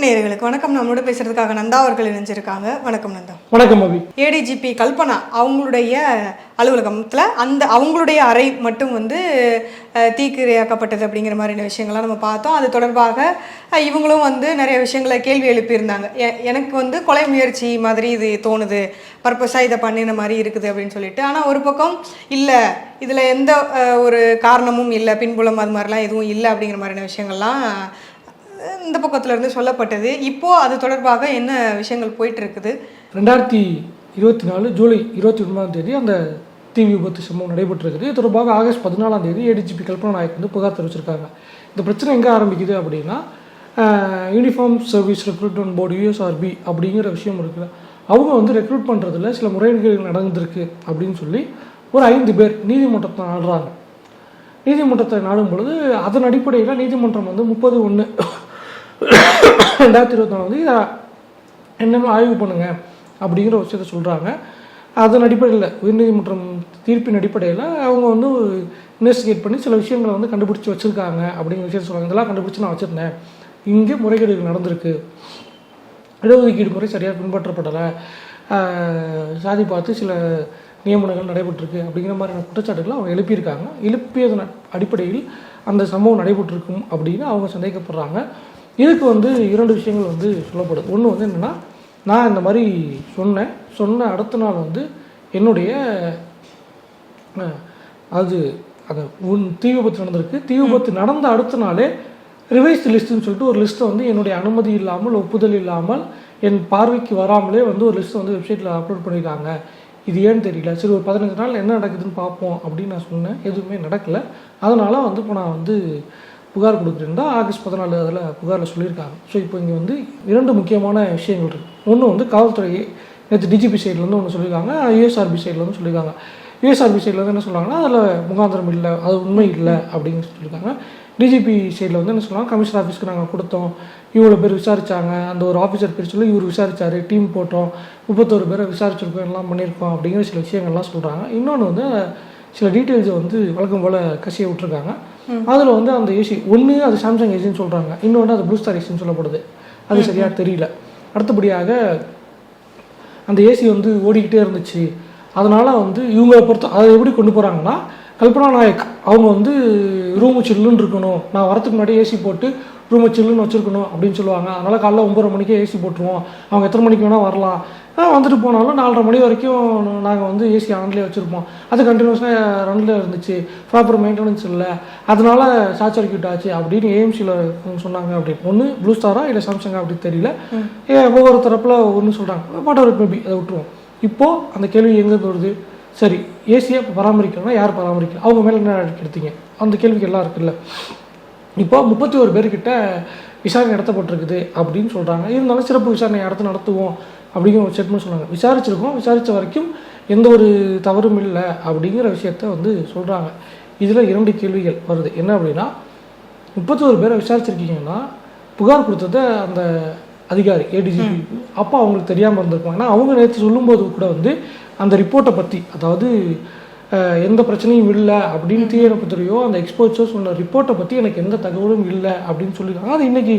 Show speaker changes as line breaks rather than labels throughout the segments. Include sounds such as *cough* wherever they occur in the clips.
நேயர்களுக்கு. வணக்கம். நம்மளோட பேசுறதுக்காக நந்தா அவர்கள் இணைஞ்சிருக்காங்க. வணக்கம் நந்தா.
வணக்கம் அபி.
ஏடிஜிபி கல்பனா அவங்களுடைய அலுவலகத்தில் அந்த அவங்களுடைய அறை மட்டும் வந்து தீக்கிரையாக்கப்பட்டது அப்படிங்கிற மாதிரியான விஷயங்கள்லாம் நம்ம பார்த்தோம். அது தொடர்பாக இவங்களும் வந்து நிறைய விஷயங்களை கேள்வி எழுப்பியிருந்தாங்க. எனக்கு வந்து கொலை முயற்சி மாதிரி இது தோணுது. பர்பஸாக இதை பண்ணின மாதிரி இருக்குது அப்படின்னு சொல்லிட்டு. ஆனால் ஒரு பக்கம் இல்லை. இதில் எந்த ஒரு காரணமும் இல்லை. பின்புலம் அது மாதிரிலாம் எதுவும் இல்லை அப்படிங்கிற மாதிரியான விஷயங்கள்லாம் இந்த பக்கத்துலேருந்து சொல்லப்பட்டது. இப்போது அது தொடர்பாக என்ன விஷயங்கள் போயிட்டு இருக்குது
ரெண்டாயிரத்தி இருபத்தி நாலு ஜூலை இருபத்தி ஒன்பதாம் தேதி அந்த தீ விபத்து சம்பவம் நடைபெற்றிருக்குது. இது தொடர்பாக ஆகஸ்ட் பதினாலாம் தேதி ஏடிஜிபி கல்பனா நாயக் வந்து புகார் தெரிவிச்சிருக்காங்க. இந்த பிரச்சனை எங்கே ஆரம்பிக்குது அப்படின்னா uniform service recruitment board USRB அப்படிங்கிற விஷயம் இருக்குது. அவங்க வந்து ரெக்ரூட் பண்ணுறதுல சில முறைகேடுகள் நடந்திருக்கு அப்படின்னு சொல்லி ஒரு ஐந்து பேர் நீதிமன்றத்தை நாடுறாங்க. நீதிமன்றத்தை நாடும் பொழுது அதன் அடிப்படையில் நீதிமன்றம் வந்து முப்பது ஒன்று ரெண்டாயிரத்தி இருபத்தி வந்து இதை என்னென்ன ஆய்வு பண்ணுங்க அப்படிங்கிற ஒரு விஷயத்த சொல்கிறாங்க அதன் அடிப்படையில் உயர்நீதிமன்றம் தீர்ப்பின் அடிப்படையில் அவங்க வந்து இன்வெஸ்டிகேட் பண்ணி சில விஷயங்களை வந்து கண்டுபிடிச்சி வச்சுருக்காங்க அப்படிங்கிற விஷயத்த சொல்கிறாங்க இதெல்லாம் கண்டுபிடிச்சி நான் வச்சுருந்தேன். இங்கே முறைகேடுகள் நடந்திருக்கு. இடஒதுக்கீடு முறை சரியாக பின்பற்றப்படலை. ஆஹ் சாதி பார்த்து சில நியமனங்கள் நடைபெற்றிருக்கு அப்படிங்கிற மாதிரியான குற்றச்சாட்டுகளை அவங்க எழுப்பியிருக்காங்க. எழுப்பியதன் அடிப்படையில் அந்த சம்பவம் நடைபெற்றிருக்கும் அப்படின்னு அவங்க சந்தேகப்படுறாங்க. இதுக்கு வந்து இரண்டு விஷயங்கள் வந்து சொல்லப்படுது ஒன்று வந்து என்னென்னா நான் இந்த மாதிரி சொன்னேன். சொன்ன அடுத்த நாள் வந்து என்னுடைய அது அந்த உன் தீ விபத்து நடந்திருக்கு. தீ விபத்து நடந்த அடுத்த நாளே ரிவைஸ் லிஸ்ட்டுன்னு சொல்லிட்டு ஒரு லிஸ்ட்டை வந்து என்னுடைய அனுமதி இல்லாமல் ஒப்புதல் இல்லாமல் என் பார்வைக்கு வராமலே வந்து ஒரு லிஸ்ட்டை வந்து வெப்சைட்டில் அப்லோட் பண்ணியிருக்காங்க இது ஏன்னு தெரியல. சரி ஒரு பதினஞ்சு நாள் என்ன நடக்குதுன்னு பார்ப்போம் அப்படின்னு நான் சொன்னேன். எதுவுமே நடக்கலை. அதனால் வந்து இப்போ நான் வந்து புகார் கொடுக்குறேன் ஆகஸ்ட் பதினாலு அதில் புகாரில் சொல்லியிருக்காங்க. ஸோ இப்போ இங்கே வந்து இரண்டு முக்கியமான விஷயங்கள் இருக்குது ஒன்று வந்து காவல்துறை நேற்று டிஜிபி சைட்லேருந்து ஒன்று சொல்லியிருக்காங்க யூஎஸ்ஆர்பி சைட்லேருந்து சொல்லியிருக்காங்க. யூஎஸ்ஆர்பி சைட்லேருந்து என்ன சொல்கிறாங்கன்னா அதில் முகாந்திரம் இல்லை அது உண்மை இல்லை அப்படின்னு சொல்லியிருக்காங்க. டிஜிபி சைடில் வந்து என்ன சொல்லுவாங்க கமிஷனர் ஆஃபீஸ்க்கு நாங்கள் கொடுத்தோம் இவ்வளோ பேர் விசாரித்தாங்க அந்த ஒரு ஆஃபீஸர் பேர் சொல்லி இவர் விசாரித்தார் டீம் போட்டோம் முப்பத்தோரு பேரை விசாரிச்சிருக்கோம் எல்லாம் பண்ணியிருக்கோம் அப்படிங்கிற சில விஷயங்கள்லாம் சொல்கிறாங்க இன்னொன்று வந்து சில டீட்டெயில்ஸை வந்து வழக்கம் போல் கசிய விட்டுருக்காங்க. அதில் வந்து அந்த ஏசி ஒன்று அது சாம்சங் ஏசின்னு சொல்கிறாங்க இன்னொன்று அது ப்ளூ ஸ்டார் ஏசின்னு சொல்லப்படுது. அது சரியாக தெரியல. அடுத்தபடியாக அந்த ஏசி வந்து ஓடிக்கிட்டே இருந்துச்சு. அதனால் வந்து இவங்களை பொறுத்த அதை எப்படி கொண்டு போகிறாங்கன்னா கல்பனா நாயக் அவங்க வந்து ரூமு சில்லுன்னு இருக்கணும். நான் வரதுக்கு முன்னாடி ஏசி போட்டு ரூமை சில்லுன்னு வச்சுருக்கணும் அப்படின்னு சொல்லுவாங்க. அதனால் காலைல ஒம்பது மணிக்கே ஏசி போட்டுருவோம். அவங்க எத்தனை மணிக்கு வேணால் வரலாம். வந்துட்டு போனாலும் நாலரை மணி வரைக்கும் நாங்கள் வந்து ஏசி ஆன்லேயே வச்சுருப்போம். அது கண்டினியூஸாக ரன்னில் இருந்துச்சு. ப்ராப்பர் மெயின்டெனன்ஸ் இல்லை. அதனால ஷார்ட் சர்க்யூட் ஆச்சு. அப்படின்னு ஏஎம்சியில் சொன்னாங்க. அப்படின்னு ஒன்று ப்ளூ ஸ்டாரா இல்லை சாம்சங்கா அப்படின்னு தெரியல. ஏ, ஒவ்வொரு தரப்பில் ஒன்று சொல்கிறாங்க வாட் எவர் மேபி அதை விட்டுருவோம். இப்போது அந்த கேள்வி எங்கே வருது? சரி ஏசியை பராமரிக்கணும்னா யார் பராமரிக்கல அவங்க மேலே என்ன எடுத்தீங்க? அந்த கேள்விக்கு எல்லாம் இருக்குல்ல. இப்போ முப்பத்தி ஒரு பேர்கிட்ட விசாரணை நடத்தப்பட்டிருக்குது அப்படின்னு சொல்கிறாங்க இருந்தாலும் சிறப்பு விசாரணை அடுத்து நடத்துவோம். அப்படிங்கிற ஒரு ஸ்டேட்மெண்ட் சொன்னாங்க. விசாரிச்சிருக்கோம். விசாரித்த வரைக்கும் எந்த ஒரு தவறும் இல்லை அப்படிங்கிற விஷயத்த வந்து சொல்கிறாங்க இதில் இரண்டு கேள்விகள் வருது. என்ன அப்படின்னா முப்பத்தோரு பேரை விசாரிச்சிருக்கீங்கன்னா புகார் கொடுத்தது அந்த அதிகாரி ஏடிஜிபி அப்போ அவங்களுக்கு தெரியாமல் இருந்திருக்கும் ஏன்னா அவங்க நேற்று சொல்லும்போது கூட வந்து அந்த ரிப்போர்ட்டை பற்றி அதாவது எந்த பிரச்சனையும் இல்லை அப்படின்னு தீயணைப்புத்துறையோ அந்த எக்ஸ்போர்ட்ஸோ சொன்ன ரிப்போர்ட்டை பற்றி எனக்கு எந்த தகவலும் இல்லை அப்படின்னு சொல்லியிருக்காங்க அது இன்னைக்கு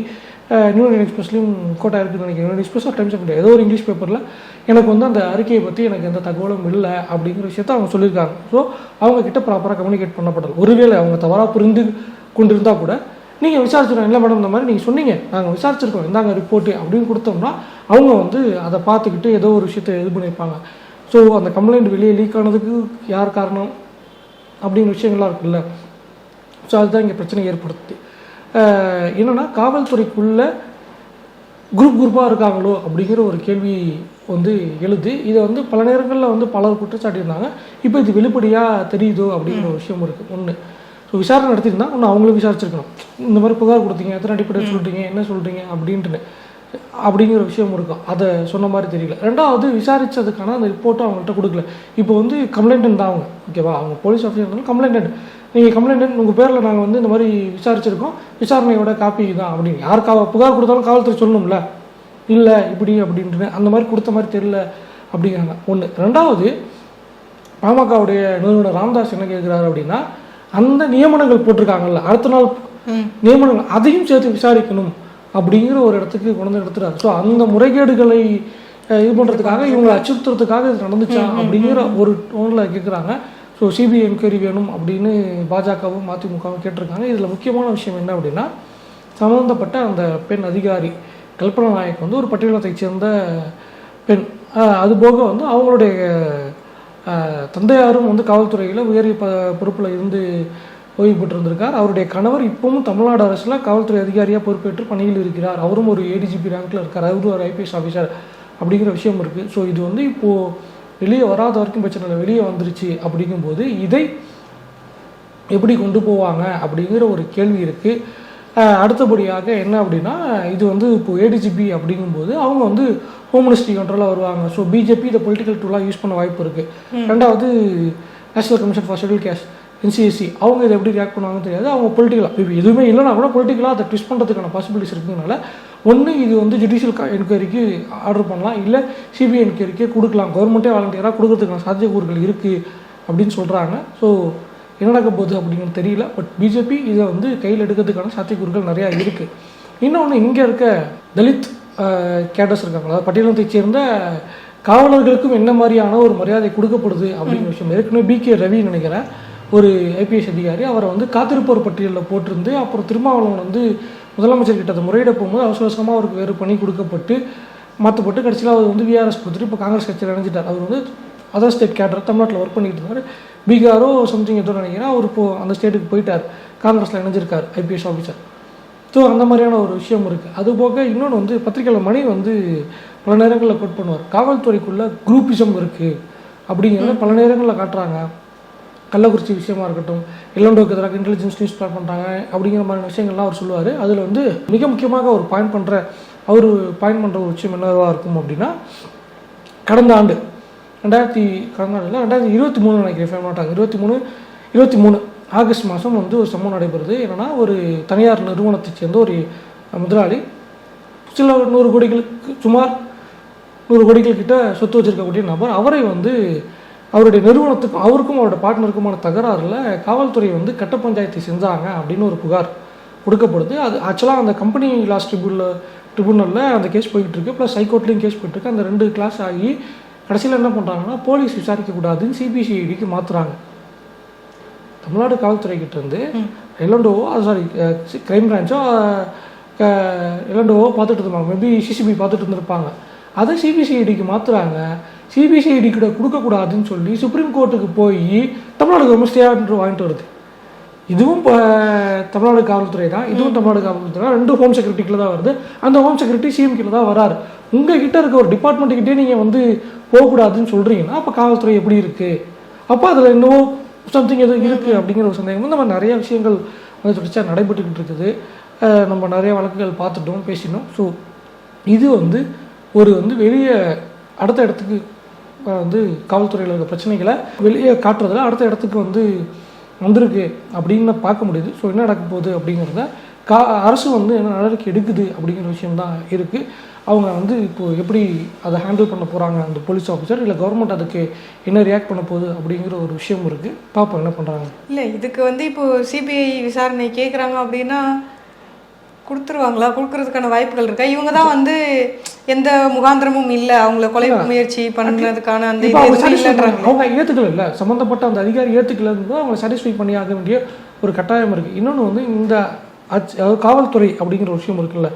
நியூ இண்டியன் எக்ஸ்பிரஸ்லையும் கோட்டா இருக்குதுன்னு நினைக்கிறேன். நியூ எக்ஸ்பிரஸ் டைம்ஸ் ஆஃப் ஏதோ ஒரு இங்கிலீஷ் பேப்பரில் எனக்கு வந்து அந்த அறிக்கையை பற்றி எனக்கு எந்த தகவலும் இல்லை அப்படிங்கிற விஷயத்த அவங்க சொல்லியிருக்காங்க. ஸோ அவங்கக்கிட்ட ப்ராப்பராக கம்யூனிகேட் பண்ணப்படல ஒருவேளை அவங்க தவறாக புரிந்து கொண்டிருந்தால் கூட நீங்கள் விசாரிச்சிருக்கோம் இல்லை மேடம் இந்த மாதிரி நீங்கள் சொன்னீங்க. நாங்கள் விசாரிச்சிருக்கோம். இந்தாங்க ரிப்போர்ட்டு அப்படின்னு கொடுத்தோம்னா அவங்க வந்து அதை பார்த்துக்கிட்டு ஏதோ ஒரு விஷயத்தை இது பண்ணியிருப்பாங்க. ஸோ அந்த கம்ப்ளைண்ட் வெளியே லீக் ஆனதுக்கு யார் காரணம்? அப்படிங்கிற விஷயங்கள்லாம் இருக்குல்ல. ஸோ அதுதான் இங்கே பிரச்சனை ஏற்படுத்தி. என்னன்னா காவல்துறைக்குள்ள குரூப் குரூப்பாக இருக்காங்களோ அப்படிங்கிற ஒரு கேள்வி வந்து எழுது. இதை வந்து பல நேரங்களில் வந்து பலர் குற்றச்சாட்டியிருந்தாங்க. இப்போ இது வெளிப்படையாக தெரியுதோ அப்படிங்கிற ஒரு விஷயம் இருக்குது ஒன்று ஸோ விசாரணை நடத்தியிருந்தா ஒன்று அவங்களும் விசாரிச்சிருக்கணும். இந்த மாதிரி புகார் கொடுத்தீங்க எத்தனை அடிப்படையில் சொல்கிறீங்க என்ன சொல்கிறீங்க அப்படின்ட்டு. அப்படிங்கிற விஷயம் இருக்கும். அதை சொன்ன மாதிரி தெரியல. ரெண்டாவது விசாரிச்சதுக்கான அந்த ரிப்போர்ட்டும் அவங்கள்ட்ட கொடுக்கல. இப்போ வந்து கம்ப்ளைண்ட் தான் அவங்க. ஓகேவா அவங்க போலீஸ் ஆஃபீஸர் இருந்தாலும் கம்ப்ளைண்ட் நீங்கள் கம்ப்ளைண்ட் உங்கள் பேரில் நாங்கள் வந்து இந்த மாதிரி விசாரிச்சிருக்கோம். விசாரணையோட காப்பி தான் அப்படின்னு. யார் கா புகார் கொடுத்தாலும் காவல்துறை சொல்லணும்ல. இல்லை இப்படி அப்படின்ட்டு. அந்த மாதிரி கொடுத்த மாதிரி தெரியல அப்படிங்கிறாங்க. ஒன்று ரெண்டாவது பாமகவுடைய நிறுவனர் ராமதாஸ் என்ன கேட்குறாரு அப்படின்னா அந்த நியமனங்கள் போட்டிருக்காங்கல்ல. அடுத்த நாள் நியமனங்கள் அதையும் சேர்த்து விசாரிக்கணும் அப்படிங்கிற ஒரு இடத்துக்கு கொண்டு வந்து எடுத்துறாரு ஸோ அந்த முறைகேடுகளை இது பண்ணுறதுக்காக இவங்களை அச்சுறுத்துறதுக்காக இது நடந்துச்சா அப்படிங்கிற ஒரு டோனில் கேட்குறாங்க ஸோ சிபிஐ என்கொயரி வேணும் அப்படின்னு பாஜகவும் மதிமுகவும் கேட்டிருக்காங்க. இதில் முக்கியமான விஷயம் என்ன அப்படின்னா சம்மந்தப்பட்ட அந்த பெண் அதிகாரி கல்பனா நாயக் வந்து ஒரு பட்டியலத்தைச் சேர்ந்த பெண். அதுபோக வந்து அவங்களுடைய தந்தையாரும் வந்து காவல்துறையில் உயரிய ப பொறுப்பில் இருந்து ஓய்வு பெற்றிருந்திருக்கார். அவருடைய கணவர் இப்பவும் தமிழ்நாடு அரசில் காவல்துறை அதிகாரியாக பொறுப்பேற்று பணியில் இருக்கிறார். அவரும் ஒரு ஏடிஜிபி ரேங்கில் இருக்கார். அவரும் ஒரு ஐபிஎஸ் ஆஃபீஸர் அப்படிங்கிற விஷயம் இருக்குது ஸோ இது வந்து இப்போது வெளியே வராத வரைக்கும் பிரச்சனை இல்லை. வெளியே வந்துருச்சு அப்படிங்கும்போது இதை எப்படி கொண்டு போவாங்க அப்படிங்கிற ஒரு கேள்வி இருக்குது அடுத்தபடியாக என்ன அப்படின்னா இது வந்து இப்போ ஏடிஜிபி அப்படிங்கும்போது அவங்க வந்து ஹோம் மினிஸ்ட்ரி கண்ட்ரோலாக வருவாங்க. ஸோ பிஜேபி இதை பொலிட்டிக்கல் டூலாக யூஸ் பண்ண வாய்ப்பு இருக்குது ரெண்டாவது national commission for schedule caste NCSC அவங்க இதை எப்படி ரியாக்ட் பண்ணுவாங்கன்னு தெரியாது. அவங்க பொலிட்டிக்கலாக இப்போ எதுவுமே இல்லைனா கூட பொலிட்டிக்கலாக அதை ட்விஸ்ட் பண்ணுறதுக்கான பாசிபிலிட்டிஸ் இருக்கிறதுனால ஒன்று இது வந்து ஜுடிஷியல் என்கொயரிக்கு ஆர்டர் பண்ணலாம். இல்லை சிபிஐ என்கொயரிக்கே கொடுக்கலாம். கவர்மெண்ட்டே வாலண்டியராக கொடுக்கறதுக்கான சாத்தியக்கூறுகள் இருக்குது அப்படின்னு சொல்கிறாங்க ஸோ என்ன நடக்க போகுது அப்படிங்கிறது தெரியல. பட் பிஜேபி இதை வந்து கையில் எடுக்கிறதுக்கான சாத்தியக்கூறுகள் நிறையா இருக்குது இன்னொன்று இங்கே இருக்க தலித் கேடர்ஸ் இருக்காங்க. அதாவது பட்டியலத்தைச் சேர்ந்த காவலர்களுக்கும் என்ன மாதிரியான ஒரு மரியாதை கொடுக்கப்படுது அப்படிங்கிற விஷயம். ஏற்கனவே பி கே ரவி நினைக்கிறேன். ஒரு ஐபிஎஸ் அதிகாரி. அவரை வந்து காத்திருப்போர் பட்டியலில் போட்டிருந்து அப்புறம் திருமாவளவன் வந்து முதலமைச்சர் கிட்ட அதை முறையிட போகும்போது அவசர அவசரமாக அவருக்கு வேறு பணி கொடுக்கப்பட்டு மாற்றப்பட்டு கடைசியில் அவர் வந்து விஆர்எஸ் கொடுத்துட்டு இப்போ காங்கிரஸ் கட்சியில் இணைஞ்சிட்டார். அவர் வந்து அதர் ஸ்டேட் கேட்டர் தமிழ்நாட்டில் ஒர்க் பண்ணிட்டு இருந்தார் பீகாரோ சம்திங் ஏதோ நினைக்கிறேன். அவர் இப்போ அந்த ஸ்டேட்டுக்கு போயிட்டார். காங்கிரஸில் இணைஞ்சிருக்கார் ஐபிஎஸ் ஆஃபீஸர் ஸோ அந்த மாதிரியான ஒரு விஷயம் இருக்குது அது போக இன்னொன்று வந்து பத்திரிகையாளர் மணி வந்து பல நேரங்களில் கோட் பண்ணுவார். காவல்துறைக்குள்ளே குரூப்பிசம் இருக்குது அப்படிங்கிறத பல நேரங்களில் காட்டுறாங்க. கள்ளக்குறிச்சி விஷயமா இருக்கட்டும் இளண்டோக்கு எதிராக இன்டெலிஜென்ஸ் நியூஸ் பிளான் பண்ணுறாங்க அப்படிங்கிற மாதிரி விஷயங்கள்லாம் அவர் சொல்லுவார். அதில் வந்து மிக முக்கியமாக அவர் பாயிண்ட் பண்ணுற அவர் பாயிண்ட் பண்ணுற ஒரு விஷயம் என்னவாக இருக்கும் அப்படின்னா கடந்த ஆண்டு ரெண்டாயிரத்தி கடந்த ஆண்டு இல்லை ரெண்டாயிரத்தி இருபத்தி மூணு நினைக்கிறேன் மாட்டாங்க இருபத்தி மூணு இருபத்தி மூணு ஆகஸ்ட் மாதம் வந்து ஒரு சம்பவம் நடைபெறுது. என்னென்னா ஒரு தனியார் நிறுவனத்தை சேர்ந்த ஒரு முதலாளி சில நூறு கோடிகளுக்கு சுமார் நூறு கோடிகள் கிட்ட சொத்து வச்சிருக்கக்கூடிய நபர் அவரை வந்து அவருடைய நிறுவனத்துக்கும் அவருக்கும் அவரோட பார்ட்னருக்குமான தகராறில் காவல்துறை வந்து கட்ட பஞ்சாயத்தை செஞ்சாங்க அப்படின்னு ஒரு புகார் கொடுக்கப்படுது. அது ஆக்சுவலாக அந்த கம்பெனி லாஸ் ட்ரிபியூனில் ட்ரிபுனலில் அந்த கேஸ் போயிட்டு இருக்கு ப்ளஸ் ஹைகோர்ட்லேயும் கேஸ் போயிட்டு இருக்கு அந்த ரெண்டு கிளாஸ் ஆகி கடைசியில் என்ன பண்ணுறாங்கன்னா போலீஸ் விசாரிக்கக்கூடாதுன்னு சிபிசிஐடிக்கு மாற்றுறாங்க தமிழ்நாடு காவல்துறை கிட்ட இருந்து எல்லண்டோவோ அது சாரி கிரைம் பிரான்ச்சோ எல்லண்டோவோ பார்த்துட்டு இருந்தாங்க மேபி சிசிபி பார்த்துட்டு இருந்திருப்பாங்க. அதை சிபிசிஐடிக்கு மாற்றுறாங்க சிபிசிஐடி கிட்ட கொடுக்கக்கூடாதுன்னு சொல்லி சுப்ரீம் கோர்ட்டுக்கு போய் தமிழ்நாடு கவர்மெண்ட் ஸ்டே வாங்கிட்டு வருது. இதுவும் இப்போ தமிழ்நாடு காவல்துறை தான். இதுவும் தமிழ்நாடு காவல்துறை தான். ரெண்டும் ஹோம் செக்யூரிட்டிக்குள்ள தான் வருது. அந்த ஹோம் செக்யூரிட்டி சிஎம் கீழே தான் வராரு. உங்கள் கிட்ட இருக்க ஒரு டிபார்ட்மெண்ட்டுக்கிட்டே நீங்கள் வந்து போகக்கூடாதுன்னு சொல்கிறீங்கன்னா அப்போ காவல்துறை எப்படி இருக்குது அப்போ அதில் இன்னும் சம்திங் எதுவும் இருக்குது அப்படிங்கிற ஒரு சந்தேகம். வந்து நம்ம நிறைய விஷயங்கள் வந்து தொடர்ச்சியாக நடைபெற்றுக்கிட்டு இருக்குது. நம்ம நிறைய வழக்குகள் பார்த்துட்டோம் பேசினோம். ஸோ இது வந்து ஒரு வந்து வெளியே அடுத்த இடத்துக்கு வந்து காவல்துறையில் இருக்க பிரச்சனைகளை வெளியே காட்டுறதுல அடுத்த இடத்துக்கு வந்து வந்திருக்கு அப்படின்னு பார்க்க முடியுது. ஸோ என்ன நடக்க போகுது அப்படிங்கிறத கா அரசு வந்து என்ன நடவடிக்கை எடுக்குது அப்படிங்கிற விஷயம்தான் இருக்குது அவங்க வந்து இப்போது எப்படி அதை ஹேண்டில் பண்ண போகிறாங்க அந்த போலீஸ் ஆஃபீஸர் இல்லை கவர்மெண்ட் அதுக்கு என்ன ரியாக்ட் பண்ண போகுது அப்படிங்கிற ஒரு விஷயம் இருக்குது பார்ப்போம் என்ன பண்ணுறாங்க
இல்லை இதுக்கு வந்து இப்போ சிபிஐ விசாரணை கேட்குறாங்க அப்படின்னா கொடுத்துருவாங்களா? கொடுக்கறதுக்கான வாய்ப்புகள் இருக்கா? இவங்க தான் வந்து எந்த முகாந்திரமும் இல்லை. அவங்கள கொலை முயற்சி பண்ணுறதுக்கான அந்த
அவங்க ஏற்றுக்கல இல்லை. சம்மந்தப்பட்ட அந்த அதிகாரி ஏற்றுக்கலன்னு அவங்க சாட்டிஸ்ஃபை பண்ணி ஆக வேண்டிய ஒரு கட்டாயம் இருக்குது இன்னொன்று வந்து இந்த ஆட்சி அதாவது காவல்துறை அப்படிங்கிற ஒரு விஷயம் இருக்குல்ல.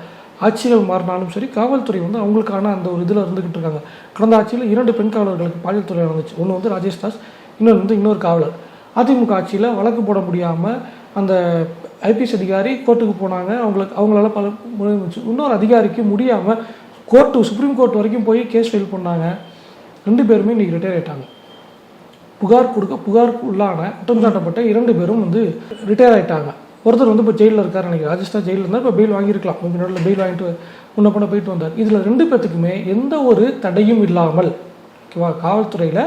ஆட்சிகள் மாறினாலும் சரி காவல்துறை வந்து அவங்களுக்கான அந்த ஒரு இதில் இருந்துகிட்டு இருக்காங்க. கடந்த ஆட்சியில் இரண்டு பெண் காவலர்களுக்கு பாலியல் துறை நடந்துச்சு ஒன்று வந்து ராஜேஷ் தாஸ் இன்னொன்று வந்து இன்னொரு காவலர். அதிமுக ஆட்சியில் வழக்கு போட முடியாமல் அந்த ஐபிஎஸ் அதிகாரி கோர்ட்டுக்கு போனாங்க. அவங்களுக்கு அவங்களால பல இன்னொரு அதிகாரிக்கு முடியாமல் கோர்ட்டு சுப்ரீம் கோர்ட் வரைக்கும் போய் கேஸ் ஃபைல் பண்ணாங்க. ரெண்டு பேருமே இன்றைக்கி ரிட்டையர் ஆயிட்டாங்க. புகார் கொடுக்க புகாருக்கு உள்ளான குற்றம் சாட்டப்பட்ட இரண்டு பேரும் வந்து ரிட்டையர் ஆயிட்டாங்க. ஒருத்தர் வந்து இப்போ ஜெயிலில் இருக்கார் நினைக்கிறேன். ராஜஸ்தான் ஜெயிலில் இருந்தால் இப்போ பெயில் வாங்கியிருக்கலாம். கொஞ்சம் நடுவில் பெயில் வாங்கிட்டு முன்ன பண்ண போயிட்டு வந்தார். இதில் ரெண்டு பேர்த்துக்குமே எந்த ஒரு தடையும் இல்லாமல் ஓகேவா காவல்துறையில்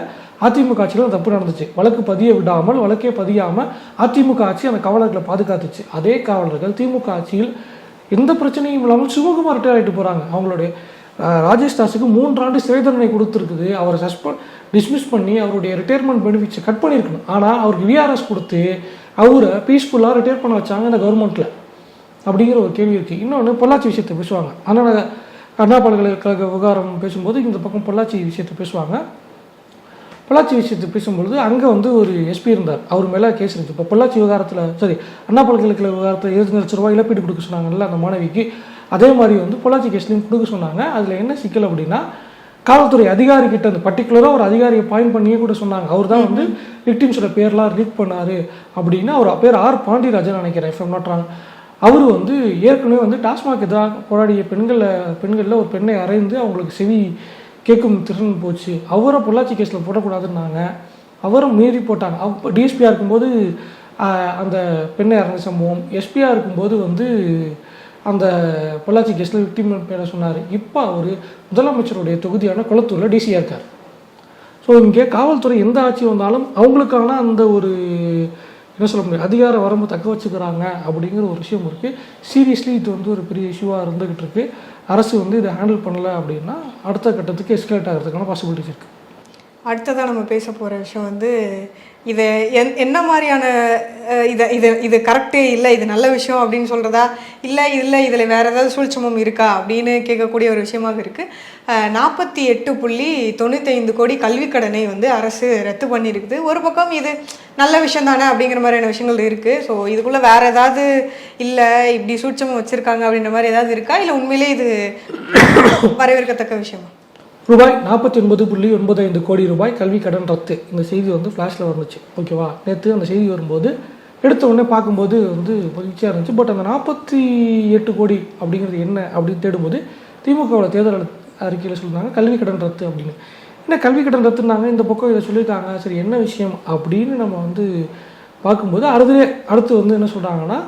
அதிமுக ஆட்சியில் தப்பு நடந்துச்சு. வழக்கு பதிய விடாமல் வழக்கே பதியாமல் அதிமுக ஆட்சி அந்த காவலர்களை பாதுகாத்துச்சு. அதே காவலர்கள் திமுக ஆட்சியில் எந்த பிரச்சனையும் இல்லாமல் சிவகுமார் ரிட்டையர் ஆகிட்டு போகிறாங்க அவங்களுடைய ராஜேஷ் தாஸுக்கு மூன்றாண்டு சிறை தண்டனை கொடுத்துருக்குது. அவரை சஸ்பெண்ட் டிஸ்மிஸ் பண்ணி அவருடைய ரிட்டையர்மெண்ட் பெனிஃபிட்ஸை கட் பண்ணியிருக்கணும். ஆனால் அவருக்கு விஆர்எஸ் கொடுத்து அவரை பீஸ்ஃபுல்லாக ரிட்டையர் பண்ண வச்சாங்க இந்த கவர்மெண்ட்டில் அப்படிங்கிற ஒரு கேள்வி இருக்குது இன்னொன்று பொள்ளாச்சி விஷயத்தை பேசுவாங்க. ஆனால் அண்ணா பல்கலைக்கழக விவகாரம் பேசும்போது இந்த பக்கம் பொள்ளாச்சி விஷயத்தை பேசுவாங்க. பொள்ளாச்சி விஷயத்தை பேசும்பொழுது அங்கே வந்து ஒரு எஸ்பி இருந்தார். அவர் மேலே கேஸ் இருந்துச்சு இப்போ பொள்ளாச்சி விவகாரத்தில் சரி அண்ணா பல்கலைக்கழக விவகாரத்தில் இருபது லட்ச ரூபாய் இழப்பீடு கொடுக்க சொன்னாங்கல்ல அந்த மாணவிக்கு. அதே மாதிரி வந்து பொள்ளாச்சி கேஸ்லையும் கொடுக்க சொன்னாங்க. அதில் என்ன சிக்கல் அப்படின்னா காவல்துறை அதிகாரி கிட்ட அந்த பர்டிகுலராக ஒரு அதிகாரியை பாயிண்ட் பண்ணியே கூட சொன்னாங்க. அவர் தான் வந்து விக்டிம்ஸோட பேர்லாம் ரீட் பண்ணாரு அப்படின்னு அவர் பேர் ஆர் பாண்டியராஜன் நினைக்கிறேன் இஃப் நாட் ராங் அவர் வந்து ஏற்கனவே வந்து டாஸ்மாக் எதிராக போராடிய பெண்களில் பெண்களில் ஒரு பெண்ணை அறைந்து அவங்களுக்கு செவி கேட்கும் திறன் போச்சு. அவரை பொள்ளாச்சி கேஸில் போடக்கூடாதுன்னாங்க. அவரை மீறி போட்டாங்க. அவ டிஎஸ்பியாக இருக்கும்போது அந்த பெண்ணை இறந்த சம்பவம். எஸ்பியாக இருக்கும்போது வந்து அந்த பொள்ளாச்சி கேஸில் விக்டிம் பேரை சொன்னார். இப்போ அவர் முதலமைச்சருடைய தொகுதியான குளத்தூரில் டிசியாக இருக்கார். ஸோ இங்கே காவல்துறை எந்த ஆட்சி வந்தாலும் அவங்களுக்கான அந்த ஒரு என்ன சொல்ல முடியும் அதிகார வரம்பு தக்க வச்சுக்கிறாங்க அப்படிங்கிற ஒரு விஷயம் இருக்குது சீரியஸ்லி இது வந்து ஒரு பெரிய இஷ்யூவாக இருந்துக்கிட்டு இருக்குது அரசு வந்து இதை ஹேண்டில் பண்ணலை அப்படின்னா அடுத்த கட்டத்துக்கு எஸ்கலேட் ஆகிறதுக்கான பாசிபிலிட்டிஸ் இருக்குது
அடுத்ததாக நம்ம பேச போகிற விஷயம் வந்து இதை என் என்ன மாதிரியான இதை இது இது கரெக்டே இல்லை இது நல்ல விஷயம் அப்படின்னு சொல்கிறதா இல்லை இல்லை இதில் வேறு ஏதாவது சூழ்ச்சமம் இருக்கா? அப்படின்னு கேட்கக்கூடிய ஒரு விஷயமாக இருக்குது நாற்பத்தி எட்டு புள்ளி தொண்ணூத்தைந்து கோடி கல்விக் கடனை வந்து அரசு ரத்து பண்ணியிருக்குது. ஒரு பக்கம் இது நல்ல விஷயம் தானே அப்படிங்கிற மாதிரியான விஷயங்கள் இருக்குது ஸோ இதுக்குள்ளே வேறு ஏதாவது இல்லை இப்படி சூட்சமம் வச்சுருக்காங்க அப்படின்ற மாதிரி ஏதாவது இருக்கா? இல்லை உண்மையிலே இது வரவேற்கத்தக்க விஷயமா?
ரூபாய் நாற்பத்தி ஒன்பது புள்ளி ஒன்பது ஐந்து கோடி ரூபாய் கல்வி கடன் ரத்து. இந்த செய்தி வந்து ஃப்ளாஷில் வந்துச்சு. ஓகேவா நேற்று அந்த செய்தி வரும்போது எடுத்த உடனே பார்க்கும்போது வந்து மகிழ்ச்சியாக இருந்துச்சு. பட் அந்த நாற்பத்தி எட்டு கோடி அப்படிங்கிறது என்ன அப்படின்னு தேடும்போது திமுகவோட தேர்தல் அறிக்கையில் சொல்லியிருந்தாங்க கல்வி கடன் ரத்து அப்படின்னு. என்ன கல்வி கடன் ரத்துனாங்க இந்த பக்கம் இதை சொல்லியிருக்காங்க சரி என்ன விஷயம் அப்படின்னு நம்ம வந்து பார்க்கும்போது அடுத்து அடுத்து வந்து என்ன சொல்கிறாங்கன்னா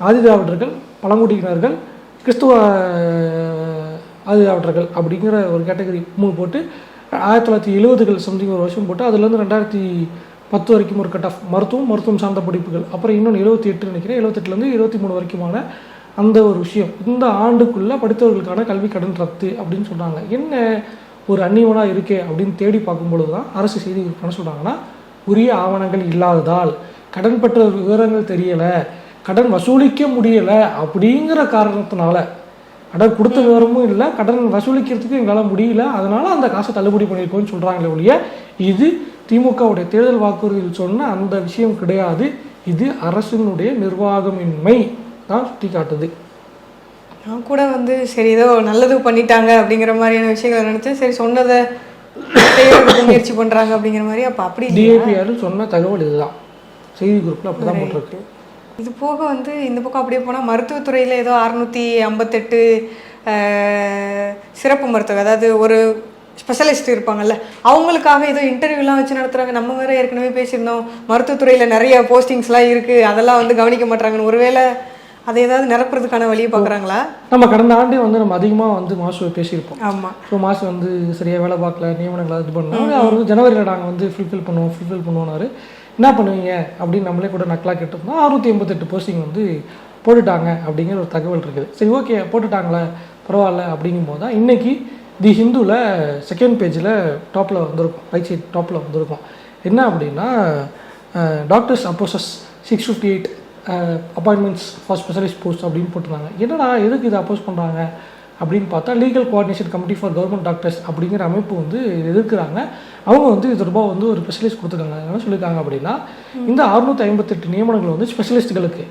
ஆதிதிராவிடர்கள் பழங்குடியினர்கள் கிறிஸ்துவ ஆதிதிராவிடர்கள் அப்படிங்கிற ஒரு கேட்டகரி மூணு போட்டு ஆயிரத்தி தொள்ளாயிரத்தி எழுபதுகள் சம்திங் ஒரு வருஷம் போட்டு அதுலேருந்து ரெண்டாயிரத்தி பத்து வரைக்கும் ஒரு கட் ஆஃப் மருத்துவம் மருத்துவம் சார்ந்த படிப்புகள் அப்புறம் இன்னொன்று எழுபத்தி எட்டு நினைக்கிறேன் எழுபத்தெட்டுலேருந்து இருபத்தி மூணு வரைக்குமான அந்த ஒரு விஷயம். இந்த ஆண்டுக்குள்ளே படித்தவர்களுக்கான கல்வி கடன் ரத்து அப்படின்னு சொல்கிறாங்க என்ன ஒரு அந்நியவனாக இருக்கே அப்படின்னு தேடி பார்க்கும்பொழுது தான் அரசு செய்தி என்ன சொல்கிறாங்கன்னா உரிய ஆவணங்கள் இல்லாததால் கடன் பெற்ற விவரங்கள் தெரியலை கடன் வசூலிக்க முடியலை அப்படிங்கிற காரணத்தினால கடன் கொடுத்த விவரமும் இல்லை கடன் வசூலிக்கிறதுக்கு எங்களால் முடியல அதனால அந்த காசை தள்ளுபடி பண்ணியிருக்கோம்னு சொல்கிறாங்களே ஒழிய இது திமுகவுடைய தேர்தல் வாக்குறுதியில் சொன்ன அந்த விஷயம் கிடையாது. இது அரசினுடைய நிர்வாகமின்மை தான் சுட்டி காட்டுது
நான் கூட வந்து சரி ஏதோ நல்லது பண்ணிட்டாங்க அப்படிங்கிற மாதிரியான விஷயங்களை நினச்சேன் சரி சொன்னதை செய்யறதுக்கு முயற்சி பண்ணுறாங்க அப்படிங்கிற மாதிரி அப்போ அப்படி?
டிஏபிஆர் சொன்ன தகவல் இதுதான். செய்தி குரூப்பில் அப்படி தான் போட்டிருக்கு.
இது போக வந்து இந்த பக்கம் அப்படியே போனால் மருத்துவத்துறையில் ஏதோ அறுநூற்றி ஐம்பத்தெட்டு சிறப்பு மருத்துவ அதாவது ஒரு ஸ்பெஷலிஸ்ட் இருப்பாங்கல்ல அவங்களுக்காக ஏதோ இன்டர்வியூலாம் வச்சு நடத்துகிறாங்க நம்ம வேற ஏற்கனவே பேசியிருந்தோம். மருத்துவத்துறையில் நிறைய போஸ்டிங்ஸ்லாம் இருக்குது அதெல்லாம் வந்து கவனிக்க மாட்டாங்கன்னு ஒருவேளை அதை ஏதாவது நிரப்புறதுக்கான வழியை பார்க்குறாங்களா?
நம்ம கடந்த ஆண்டே வந்து நம்ம அதிகமாக வந்து மாசு பேசியிருப்போம்.
ஆமாம்
ஸோ மாசு வந்து சரியாக வேலை பார்க்கல நியமனங்களை இது பண்ணோம் அவர் வந்து ஜனவரியில் நாங்கள் வந்து ஃபுல்ஃபில் பண்ணுவோம் ஃபுல்ஃபில் பண்ணுவோம்னாரு. என்ன பண்ணுவீங்க? அப்படின்னு நம்மளே கூட நக்கலாக கேட்டிருந்தோம். அறுநூற்றி எண்பத்தெட்டு போஸ்டிங் வந்து போட்டுட்டாங்க அப்படிங்கிற ஒரு தகவல் இருக்குது. சரி ஓகே போட்டுட்டாங்களே பரவாயில்ல அப்படிங்கும்போது தான் இன்றைக்கி தி ஹிந்துவில் செகண்ட் பேஜில் டாப்பில் வந்திருக்கும் ரைட் சைட் டாப்பில் வந்திருக்கும். என்ன அப்படின்னா doctors opposes six fifty eight appointments for specialist post அப்படின்னு போட்டிருந்தாங்க. என்னடா எதுக்கு இதை அப்போஸ் பண்ணுறாங்க அப்படின்னு பார்த்தா legal coordination committee for government doctors அப்படிங்கிற அமைப்பு வந்து எதிர்க்கிறாங்க. அவங்க வந்து இது ரூபாய் வந்து ஒரு ஸ்பெஷலிஸ்ட் கொடுத்துருக்காங்க என்ன சொல்லியிருக்காங்க அப்படின்னா இந்த அறுநூற்றி ஐம்பத்தெட்டு நியமனங்கள் வந்து ஸ்பெஷலிஸ்ட்டுகளுக்கு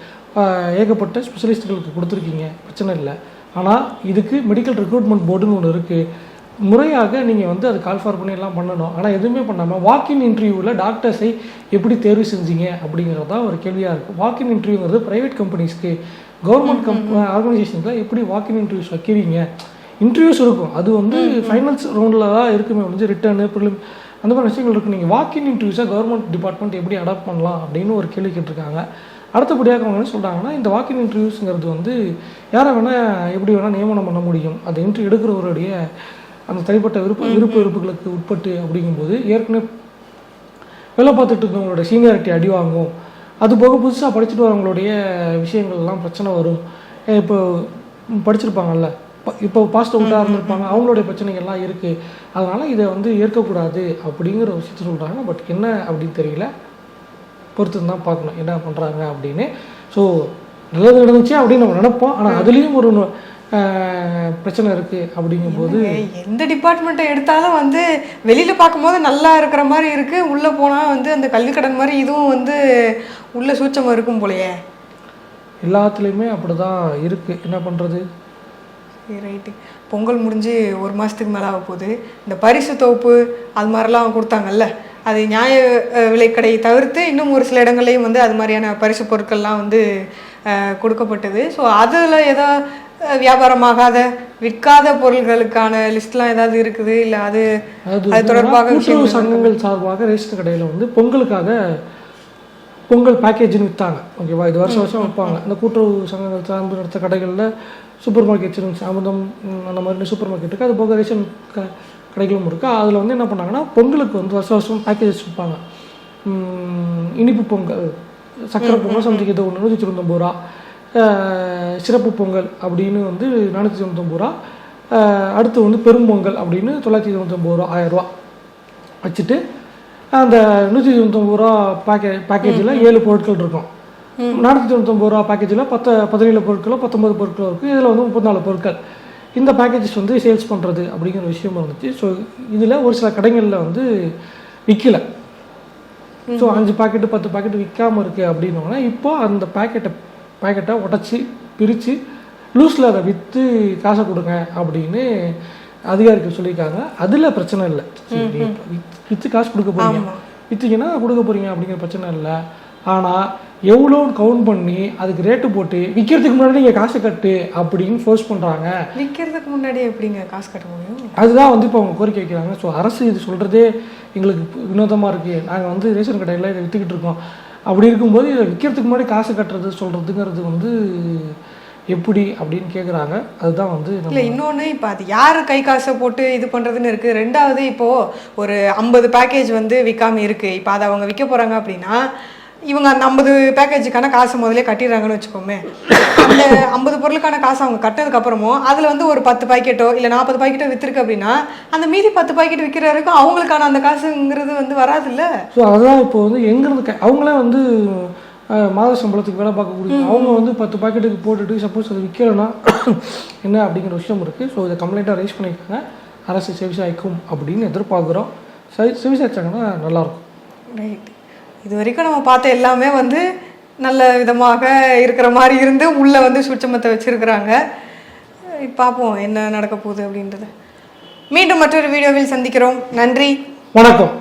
ஏகப்பட்ட ஸ்பெஷலிஸ்ட்டுகளுக்கு கொடுத்துருக்கீங்க. பிரச்சனை இல்லை. ஆனால் இதுக்கு மெடிக்கல் ரெக்ரூட்மெண்ட் போர்டுன்னு ஒன்று இருக்குது முறையாக நீங்கள் வந்து அது கால் ஃபார் பண்ணி எல்லாம் பண்ணணும். ஆனால் எதுவுமே பண்ணாமல் வாக்கின் இன்டர்வியூவில் டாக்டர்ஸை எப்படி தேர்வு செஞ்சீங்க அப்படிங்கிறது தான் ஒரு கேள்வியாக இருக்குது வாக்கின் இன்டர்வியூங்கிறது ப்ரைவேட் கம்பெனிஸ்க்கு கவர்மெண்ட் கம்ப் ஆர்கனைசேஷன்ஸில் எப்படி வாக்கின் இன்டர்வியூஸ் வைக்கிறீங்க? இன்டர்வியூஸ் இருக்கும். அது வந்து ஃபைனல்ஸ் ரவுண்டில் தான் இருக்குமே வந்து ரிட்டர்னு ப்ரிலிம் அந்த மாதிரி விஷயங்கள் இருக்கும் நீங்கள் வாக்கின் இன்டர்வியூஸை கவர்மெண்ட் டிபார்ட்மெண்ட் எப்படி அடாப்ட் பண்ணலாம் அப்படின்னு ஒரு கேள்வி கேட்டிருக்காங்க. அடுத்தபடியாக அவங்க என்ன சொல்கிறாங்கன்னா இந்த வாக்கின் இன்டர்வியூஸுங்கிறது வந்து யாரை வேணால் எப்படி வேணால் நியமனம் பண்ண முடியும். அந்த இன்டர்வியூ எடுக்கிறவருடைய அந்த தனிப்பட்ட விருப்ப விருப்ப வெறுப்புகளுக்கு உட்பட்டு அப்படிங்கும்போது ஏற்கனவே வேலை பார்த்துட்டு இருக்கவங்களோட சீனியாரிட்டி அடி வாங்கும். அது போக புதுசாக படிச்சுட்டு வரவங்களுடைய விஷயங்கள்லாம் பிரச்சனை வரும். இப்போ படிச்சிருப்பாங்கல்ல. இப்போ பாஸ்ட் அவுட்டாக இருந்திருப்பாங்க. அவங்களுடைய பிரச்சனைகள்லாம் இருக்குது அதனால் இதை வந்து ஏற்கக்கூடாது அப்படிங்கிற விஷயத்த சொல்கிறாங்க பட் என்ன அப்படின்னு தெரியல. பொறுத்து தான் பார்க்கணும். என்ன பண்ணுறாங்க அப்படின்னு. ஸோ நல்லது நடந்துச்சு அப்படின்னு நம்ம நினைப்போம். ஆனால் அதுலேயும் ஒரு பிரச்சனை இருக்குது அப்படிங்கும்போது
எந்த டிபார்ட்மெண்ட்டை எடுத்தாலும் வந்து வெளியில பார்க்கும்போது நல்லா இருக்கிற மாதிரி இருக்கு. உள்ள போனா வந்து அந்த கல்விக்கடன் மாதிரி இதுவும் வந்து உள்ள சூட்சமா இருக்கும் போலயே.
எல்லாத்துலேயுமே அப்படி தான் இருக்குது என்ன பண்ணுறது
ரைட்டு. பொங்கல் முடிஞ்சு ஒரு மாதத்துக்கு மேலே ஆக போகுது. இந்த பரிசு தொகுப்பு அது மாதிரிலாம் கொடுத்தாங்கல்ல அது நியாய விலைக்கடை தவிர்த்து இன்னும் ஒரு சில இடங்கள்லையும் வந்து அது மாதிரியான பரிசு பொருட்கள்லாம் வந்து கொடுக்கப்பட்டது. ஸோ அதில் ஏதோ வியாபாரமாகாத விற்காத பொருள்களுக்கான லிஸ்ட்லாம் ஏதாவது இருக்குது? இல்லை அது
அது
தொடர்பாக
கூட்டுறவு சங்கங்கள் சார்பாக ரேஷன் கடையில் வந்து பொங்கலுக்காக பொங்கல் பேக்கேஜ்னு விற்றாங்க ஓகேவா இது வருஷம் வருஷம் வைப்பாங்க. அந்த கூட்டுறவு சங்கங்கள் சார்ந்து நடத்த கடைகளில் சூப்பர் மார்க்கெட்ஸ் இருந்துச்சு அமுதம் ம், அந்த மாதிரி சூப்பர் மார்க்கெட் இருக்குது அது போக ரேஷன் க கடைகளும் இருக்குது அதில் வந்து என்ன பண்ணாங்கன்னா பொங்கலுக்கு வந்து வருஷம் வருஷம் பேக்கேஜஸ் விற்பாங்க இனிப்பு பொங்கல் சக்கரை பொங்கல் சம்திங் ஏதோ ஒன்று நூற்றி தொண்ணூத்தொம்பது ரூபா. சிறப்பு பொங்கல் அப்படின்னு வந்து நானூற்றி தொண்ணூத்தொம்பது ரூபா. அடுத்து வந்து பெரும்பொங்கல் அப்படின்னு தொள்ளாயிரத்தி தொண்ணூத்தொம்பது ரூபா ஆயிரம் ரூபா வச்சுட்டு அந்த நூற்றி தொண்ணூத்தொம்பது ரூபா பேக்கே பேக்கேஜில் ஏழு பொருட்கள் இருக்கும். நானூற்றி தொண்ணூத்தொம்பது ரூபா பேக்கேஜில் பத்த பதினேழு பொருட்களோ பத்தொம்பது பொருட்களோ இருக்குது இதில் வந்து முப்பத்தி நாலு பொருட்கள். இந்த பேக்கேஜஸ் வந்து சேல்ஸ் பண்ணுறது அப்படிங்கிற விஷயம் இருந்துச்சு. ஸோ இதில் ஒரு சில கடைகளில் வந்து விற்கல ஸோ அஞ்சு பாக்கெட்டு பத்து பாக்கெட்டு விற்காம இருக்கு அப்படின்னோடனே இப்போ அந்த பாக்கெட்டை பாக்கெட்டை உடச்சி பிரித்து லூஸில் அதை விற்று காசை கொடுங்க அப்படின்னு அதிகாரிகள் சொல்லியிருக்காங்க. அதில் பிரச்சனை இல்லை. விற்று காசு கொடுக்க போறீங்க. விற்றீங்கன்னா கொடுக்க போறீங்க அப்படிங்கிற பிரச்சனை இல்லை. ஆனால் எவ்வளோன்னு கவுண்ட் பண்ணி அதுக்கு ரேட்டு போட்டு விற்கிறதுக்கு முன்னாடி நீங்கள் காசு கட்டு அப்படின்னு ஃபோர்ஸ் பண்ணுறாங்க
விற்கிறதுக்கு முன்னாடி எப்படிங்க காசு கட்ட முடியும்?
அதுதான் வந்து இப்போ அவங்க கோரிக்கை வைக்கிறாங்க. ஸோ அரசு இது சொல்கிறதே எங்களுக்கு வினோதமாக இருக்குது நாங்கள் வந்து ரேஷன் கடையில் இதை விற்றுக்கிட்டு இருக்கோம். அப்படி இருக்கும்போது இதை விற்கிறதுக்கு முன்னாடி காசு கட்டுறது சொல்கிறதுங்கிறது வந்து எப்படி அப்படின்னு கேட்குறாங்க அதுதான் வந்து
இல்லை இன்னொன்று இப்போ அது யார் கை காசை போட்டு இது பண்ணுறதுன்னு இருக்குது ரெண்டாவது இப்போது ஒரு ஐம்பது பேக்கேஜ் வந்து விற்காம இருக்குது இப்போ அதை அவங்க விற்க போகிறாங்க அப்படின்னா இவங்க அந்த ஐம்பது பேக்கேஜுக்கான காசு முதல்ல கட்டிடுறாங்கன்னு வச்சுக்கோமே. அந்த ஐம்பது பொருளுக்கான காசு அவங்க கட்டினதுக்கு அப்புறமும் அதில் வந்து ஒரு பத்து பாக்கெட்டோ இல்லை நாற்பது பாக்கெட்டோ விற்றுருக்கு அப்படின்னா அந்த மீதி பத்து பாக்கெட் விற்கிற வரைக்கும் அவங்களுக்கான அந்த காசுங்கிறது வந்து வராதுல்ல?
ஸோ அதுதான் இப்போ வந்து எங்கிருந்து அவங்களே வந்து மாத சம்பளத்துக்கு வேலை பார்க்கக்கூடிய அவங்க வந்து பத்து பாக்கெட்டுக்கு போட்டுட்டு சப்போஸ் அது விற்கலைன்னா *coughs* என்ன அப்படிங்கிற விஷயம் இருக்குது ஸோ இதை கம்ப்ளைண்ட்டாக ரைஸ் பண்ணியிருக்காங்க அரசு செவிசாய்க்கும் அப்படின்னு எதிர்பார்க்குறோம். செவி செவிசாய்ச்சாங்கன்னா நல்லாயிருக்கும்
ரைட் இது வரைக்கும் நம்ம பார்த்த எல்லாமே வந்து நல்ல விதமாக இருக்கிற மாதிரி இருந்து உள்ளே வந்து சுட்சமத்தை வச்சுருக்குறாங்க. பார்ப்போம் என்ன நடக்க போகுது அப்படின்றத. மீண்டும் மற்றொரு வீடியோவில் சந்திக்கிறோம். நன்றி.
வணக்கம்.